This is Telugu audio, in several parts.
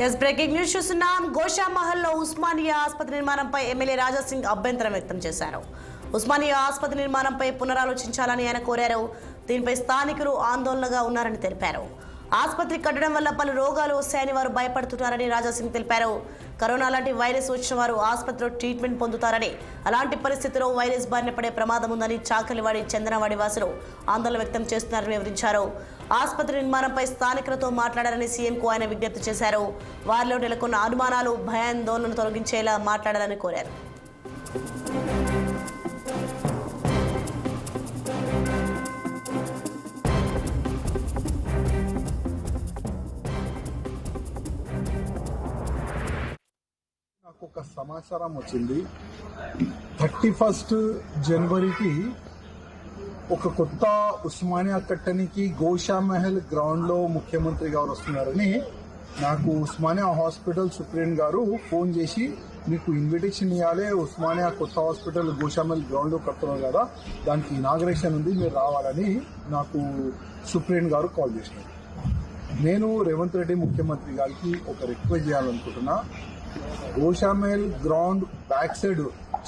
ఎస్ బ్రేకింగ్ న్యూస్ చూస్తున్నాం. గోషా మహల్లో ఉస్మానియా ఆసుపత్రి నిర్మాణంపై ఎమ్మెల్యే రాజాసింగ్ అభ్యంతరం వ్యక్తం చేశారు. ఉస్మానియా ఆసుపత్రి నిర్మాణంపై పునరాలోచించాలని ఆయన కోరారు. దీనిపై స్థానికులు ఆందోళనగా ఉన్నారని తెలిపారు. ఆసుపత్రి కట్టడం వల్ల పలు రోగాలు వస్తాయని వారు భయపడుతున్నారని రాజాసింగ్ తెలిపారు. కరోనా లాంటి వైరస్ వచ్చిన వారు ఆసుపత్రిలో ట్రీట్మెంట్ పొందుతారని అలాంటి పరిస్థితిలో వైరస్ బారిన పడే ప్రమాదం ఉందని చాకలివాడి చందనవాడి వాసులు ఆందోళన వ్యక్తం చేస్తున్నారని వివరించారు. ఆసుపత్రి నిర్మాణంపై స్థానికులతో మాట్లాడాలని సీఎంకు ఆయన విజ్ఞప్తి చేశారు. వారిలో నెలకొన్న అనుమానాలు భయాందోళనను తొలగించేలా మాట్లాడాలని కోరారు. నాకు ఒక సమాచారం వచ్చింది. థర్టీ ఫస్ట్ జనవరికి ఒక కొత్త ఉస్మానియా కట్టనికి గోషా మహల్ గ్రౌండ్లో ముఖ్యమంత్రి గారు వస్తున్నారని నాకు ఉస్మానియా హాస్పిటల్ సుప్రీం గారు ఫోన్ చేసి మీకు ఇన్విటేషన్ ఇవ్వాలి ఉస్మానియా కొత్త హాస్పిటల్ గోషామహల్ గ్రౌండ్లో కడుతున్నారు కదా దానికి ఇనాగ్రేషన్ ఉంది మీరు రావాలని నాకు సుప్రీం గారు కాల్ చేసినారు నేను రేవంత్ రెడ్డి ముఖ్యమంత్రి గారికి ఒక రిక్వెస్ట్ చేయాలనుకుంటున్నా. ఓషామేల్ ground back side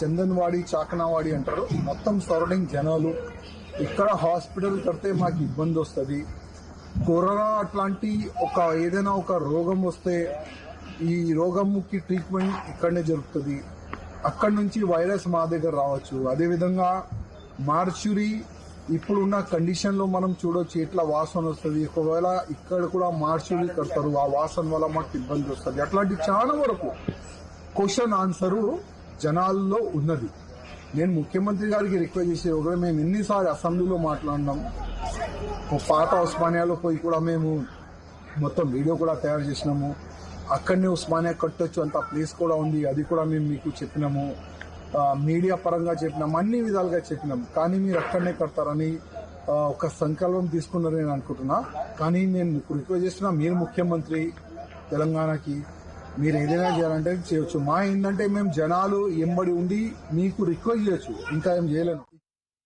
Chandanwadi Chakanawadi అంటారు. మొత్తం సరౌండింగ్ జనాలు. ఇక్కడ హాస్పిటల్ కడితే మాకు ఇబ్బంది వస్తుంది. కరోనా అట్లాంటి ఒక ఏదైనా ఒక రోగం వస్తే ఈ రోగంకి ట్రీట్మెంట్ ఇక్కడనే జరుగుతుంది. అక్కడి నుంచి వైరస్ మా దగ్గర రావచ్చు. అదేవిధంగా మార్చురీ ఇప్పుడున్న కండిషన్లో మనం చూడొచ్చు ఎట్లా వాసన వస్తుంది. ఒకవేళ ఇక్కడ కూడా మార్చురీ కడతారు ఆ వాసన వల్ల మాకు ఇబ్బంది వస్తుంది. అట్లాంటి చాలా వరకు క్వశ్చన్ ఆన్సర్ జనాల్లో ఉన్నది. నేను ముఖ్యమంత్రి గారికి రిక్వెస్ట్ చేసే ఒకవేళ మేము ఎన్నిసార్లు అసెంబ్లీలో మాట్లాడినాం ఓ పాత ఉస్మానియాలో పోయి కూడా మేము మొత్తం వీడియో కూడా తయారు చేసినాము. అక్కడనే ఉస్మానియా కట్టొచ్చు అంత ప్లేస్ కూడా ఉంది అది కూడా మేము మీకు చెప్పినాము. మీడియా పరంగా చెప్పినాం అన్ని విధాలుగా చెప్పినాం. కానీ మీరు అక్కడనే కడతారని ఒక సంకల్పం తీసుకున్నారని నేను అనుకుంటున్నా. కానీ నేను మీకు రిక్వెస్ట్ చేస్తున్నా మీరు ముఖ్యమంత్రి తెలంగాణకి మీరు ఏదైనా చేయాలంటే చేయొచ్చు. మా ఏంటంటే మేము జనాలు ఎంబడి ఉండి మీకు రిక్వెస్ట్ చేయొచ్చు. ఇంకా ఏం చేయలేను.